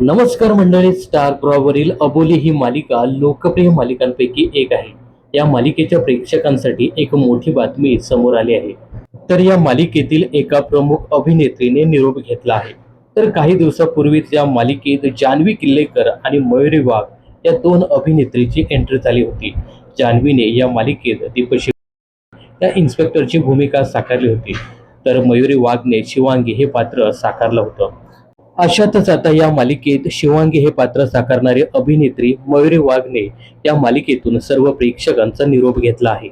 नमस्कार मंडळी स्टार प्रॉवरील अबोली ही मालिका लोकप्रिय मालिकांपैकी एक आहे. या मालिकेच्या प्रेक्षकांसाठी एक मोठी बातमी समोर आली आहे. तर या मालिकेतील एका प्रमुख अभिनेत्रीने निरोप घेतला आहे. तर काही दिवसापूर्वीच या मालिकेत जान्हवी किल्लेकर आणि मयुरी वाघ या दोन अभिनेत्रीची एंट्री झाली होती. जान्हवीने या मालिकेत दीपशी या इन्स्पेक्टरची भूमिका साकारली होती. तर मयुरी वाघने शिवांगी हे पात्र साकारलं होतं. अशातच आता या मालिकेत शिवांगी हे पात्र साकारणारी अभिनेत्री मयुरी वाघने या मालिकेतून सर्व प्रेक्षकांचा निरोप घेतला आहे.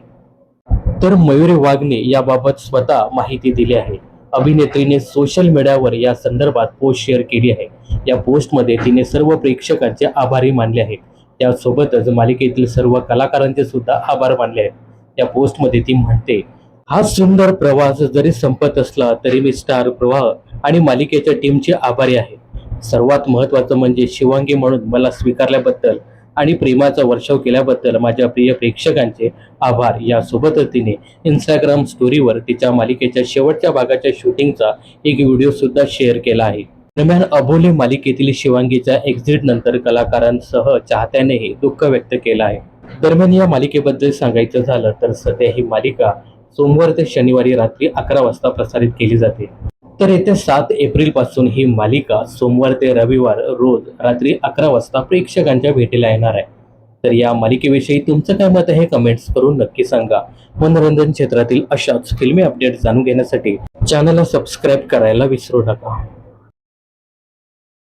तर मयुरी वाघने याबाबत स्वतः माहिती दिली आहे. अभिनेत्रीने सोशल मीडियावर या संदर्भात पोस्ट शेअर केली आहे. या पोस्टमध्ये तिने सर्व प्रेक्षकांचे आभारी मानले आहेत. त्यासोबतच मालिकेतील सर्व कलाकारांचे सुद्धा आभार मानले आहेत. या पोस्टमध्ये ती म्हणते हा सुंदर प्रवास जरी संपत असला तरी मी स्टार प्रवाह आणि मालिकेच्या टीमचे आभारी आहे. सर्वात महत्त्वाचं म्हणजे शिवांगी म्हणून मला स्वीकारल्याबद्दल आणि प्रेमाचा वर्षाव केल्याबद्दल माझ्या प्रिय प्रेक्षकांचे आभार. यासोबतच तिने इंस्टाग्राम स्टोरीवर तिच्या मालिकेच्या शेवटच्या भागाच्या शूटिंगचा एक व्हिडिओ सुद्धा शेअर केला आहे. दरम्यान अबोले मालिकेतील शिवांगीच्या एक्झिट नंतर कलाकारांसह चाहत्यानेही दुःख व्यक्त केलं आहे. दरम्यान या मालिकेबद्दल सांगायचं झालं तर सध्या ही मालिका सोमवार ते शनिवारी रात्री अकरा वाजता प्रसारित केली जाते. तर येत्या सात एप्रिलपासून ही मालिका सोमवार ते रविवार रोज रात्री अकरा वाजता प्रेक्षकांच्या भेटीला येणार आहे. तर या मालिकेविषयी तुमचं काय मत आहे कमेंट्स करून नक्की सांगा. मनोरंजन क्षेत्रातील अशाच फिल्मी अपडेट जाणून घेण्यासाठी चॅनलला सबस्क्राईब करायला विसरू नका.